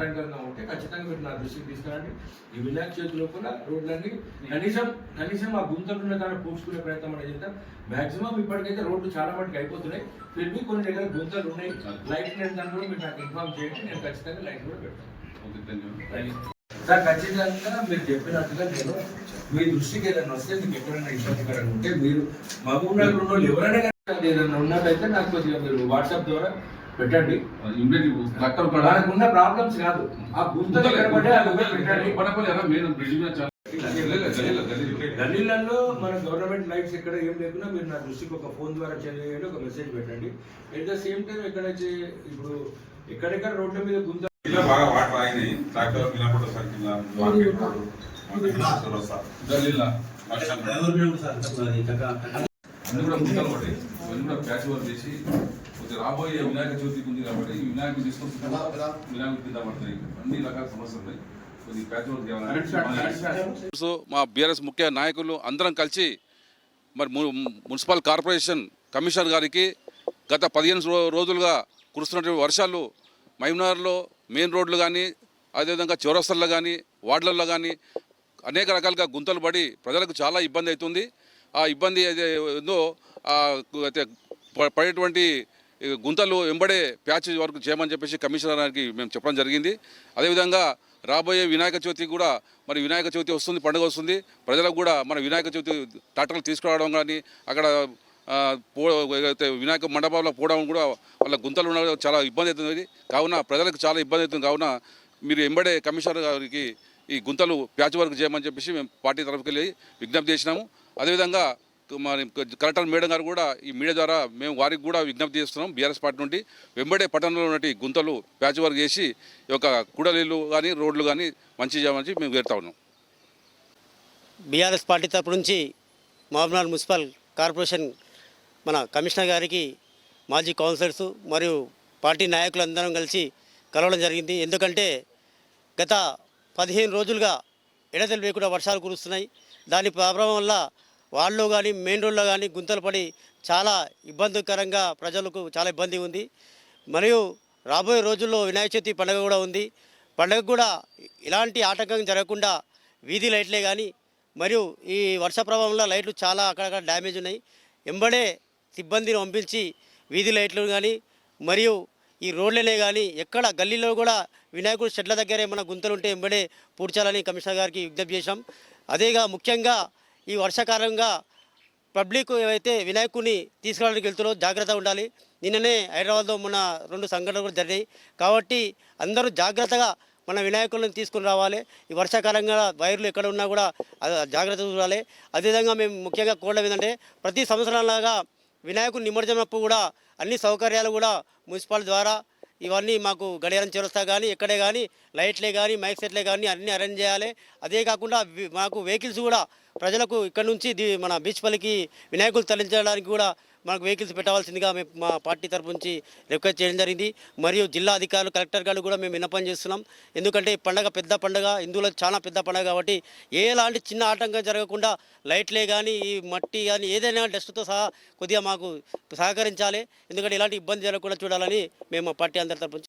ఆటంకంగా ఉంటే ఖచ్చితంగా మీరు నా దృష్టికి తీసుకురండి. ఈ వినాయక చవితి లోపల రోడ్లన్నీ కనీసం కనీసం ఆ గుంతలు ఉన్న కానీ పూడ్చుకునే ప్రయత్నం అనేది చేద్దాం. మాక్సిమం ఇప్పటికైతే రోడ్లు చాలా మటుకు అయిపోతున్నాయి. తిరిగి కొన్ని దగ్గర గుంతలు ఉన్నాయి. లైట్ నేను దాన్ని కూడా మీరు నాకు ఇన్ఫార్మ్ చేయండి. నేను ఖచ్చితంగా లైట్ కూడా పెడతాను. ఓకే ధన్యవాదాలు. సార్ ఖచ్చితంగా మీరు చెప్పినట్టుగా నేను మీ దృష్టికి ఏదైనా వస్తే మీకు ఎక్కడైనా ఇబ్బందికరంగా ఉంటే మీరు మహబూబ్ నగర్ ఉన్న వాళ్ళు ఎవరైనా ఏదైనా ఉన్నట్టయితే నాకు కొద్దిగా మీరు వాట్సాప్ ద్వారా పెట్టండి. కూడా మనకు ఉన్న ప్రాబ్లమ్స్ కాదు. ఆ గుంతలు పెట్టండి. గల్లీలలో మన గవర్నమెంట్ లైట్స్ ఎక్కడ ఏం లేకున్నా మీరు నా దృష్టికి ఒక ఫోన్ ద్వారా చేయండి ఒక మెసేజ్ పెట్టండి. ఎట్ ద సేమ్ టైం ఎక్కడైతే ఇప్పుడు ఎక్కడెక్కడ రోడ్ల మీద గుంత ఇలా బాగా వాటర్ ఆగినాయి. ట్రాక్టర్. వర్షం అన్ని కూడా గుంతలు పడ్డాయి. ఇవన్నీ కూడా ప్యాచ్ వర్క్ చేసి రాబోయే వినాయక చవితికి ఉంది కాబట్టి వినాయక తీసుకొని వినాయక కింద పడుతున్నాయి అన్ని రకాల సమస్యలు ఉన్నాయి. సో మా బీఆర్ఎస్ ముఖ్య నాయకులు అందరం కలిసి మరి మున్సిపల్ కార్పొరేషన్ కమిషనర్ గారికి గత పదిహేను రోజులుగా కురుస్తున్నటువంటి వర్షాలు మైమ్నార్లో మెయిన్ రోడ్లు కానీ అదేవిధంగా చౌరస్తల్లో కానీ వార్డులలో కానీ అనేక రకాలుగా గుంతలు పడి ప్రజలకు చాలా ఇబ్బంది అవుతుంది. ఆ ఇబ్బంది ఏదో పడేటువంటి గుంతలు వెంబడే ప్యాచ్ వరకు చేయమని చెప్పేసి కమిషనర్ గారికి మేము చెప్పడం జరిగింది. అదేవిధంగా రాబోయే వినాయక చవితి కూడా మరి వినాయక చవితి వస్తుంది పండుగ వస్తుంది. ప్రజలకు కూడా మన వినాయక చవితి ట్రాక్టర్లు తీసుకురావడం కానీ అక్కడ పో వినాయక మండపంలో పోవడం కూడా వాళ్ళ గుంతలు ఉండడం చాలా ఇబ్బంది అవుతుంది. కావున ప్రజలకు చాలా ఇబ్బంది అవుతుంది. కావున మీరు ఎంబడే కమిషనర్ గారికి ఈ గుంతలు ప్యాచ్ వర్క్ చేయమని చెప్పేసి మేము పార్టీ తరఫుకి వెళ్ళి విజ్ఞప్తి చేసినాము. అదేవిధంగా మరి కలెక్టర్ మేడం గారు కూడా ఈ మీడియా ద్వారా మేము వారికి కూడా విజ్ఞప్తి చేస్తున్నాం. బీఆర్ఎస్ పార్టీ నుండి వెంబడే పట్టణంలో ఉన్నటువంటి గుంతలు ప్యాచ్ వర్క్ చేసి ఈ యొక్క కూడలీలు కానీ రోడ్లు కానీ మంచి చేయమని మేము వేరుతా ఉన్నాం. బీఆర్ఎస్ పార్టీ తరపు నుంచి మహబూబ్నగర్ మున్సిపల్ కార్పొరేషన్ మన కమిషనర్ గారికి మాజీ కౌన్సిలర్స్ మరియు పార్టీ నాయకులందరం కలిసి కలవడం జరిగింది. ఎందుకంటే గత పదిహేను రోజులుగా ఎడతెలు లేకుండా వర్షాలు కురుస్తున్నాయి. దాని ప్రభావం వల్ల వాళ్ళు కానీ మెయిన్ రోడ్లో కానీ గుంతలు పడి చాలా ఇబ్బందికరంగా ప్రజలకు చాలా ఇబ్బంది ఉంది. మరియు రాబోయే రోజుల్లో వినాయక చవితి పండుగ కూడా ఉంది. పండుగ కూడా ఇలాంటి ఆటంకం జరగకుండా వీధి లైట్లే కానీ మరియు ఈ వర్ష ప్రభావంలో లైట్లు చాలా అక్కడక్కడ డ్యామేజ్ ఉన్నాయి. ఎంబడే సిబ్బందిని పంపించి వీధి లైట్లు కానీ మరియు ఈ రోడ్లనే కానీ ఎక్కడ గల్లీలో కూడా వినాయకుడు షెడ్ల దగ్గర ఏమైనా గుంతలు ఉంటే ఎంబడే పూడ్చాలని కమిషనర్ గారికి విజ్ఞప్తి చేశాం. అదేగా ముఖ్యంగా ఈ వర్షాకాలంగా పబ్లిక్ ఏవైతే వినాయకుడిని తీసుకురావడానికి వెళ్తున్నారో జాగ్రత్తగా ఉండాలి. నిన్ననే హైదరాబాద్లో మన రెండు సంఘటనలు కూడా జరిగాయి కాబట్టి అందరూ జాగ్రత్తగా మన వినాయకులను తీసుకుని రావాలి. ఈ వర్షాకాలంగా వైర్లు ఎక్కడ ఉన్నా కూడా జాగ్రత్త చూడాలి. అదేవిధంగా మేము ముఖ్యంగా కోరడం ఏంటంటే ప్రతి సంవత్సరంలాగా వినాయకుడు నిమజ్జనప్పుడు కూడా అన్ని సౌకర్యాలు కూడా మున్సిపాలిటీ ద్వారా ఇవన్నీ మాకు గడియారం చేరుస్తా కానీ ఎక్కడే కానీ లైట్లే కానీ మైక్ సెట్లే కానీ అన్నీ అరేంజ్ చేయాలి. అదే కాకుండా మాకు వెహికల్స్ కూడా ప్రజలకు ఇక్కడ నుంచి మన బీచ్ పల్లికి వినాయకులు తరలించడానికి కూడా మనకు వెహికల్స్ పెట్టవలసిందిగా మేము మా పార్టీ తరపు నుంచి రిక్వెస్ట్ చేయడం జరిగింది. మరియు జిల్లా అధికారులు కలెక్టర్ గారు కూడా మేము విన్నపం చేస్తున్నాం. ఎందుకంటే ఈ పండగ పెద్ద పండగ హిందువులకు చాలా పెద్ద పండగ కాబట్టి ఎలాంటి చిన్న ఆటంకం జరగకుండా లైట్లే కానీ ఈ మట్టి కానీ ఏదైనా డస్ట్తో సహా కొద్దిగా మాకు సహకరించాలి. ఎందుకంటే ఇలాంటి ఇబ్బంది జరగకుండా చూడాలని మేము మా పార్టీ అందరి తరపు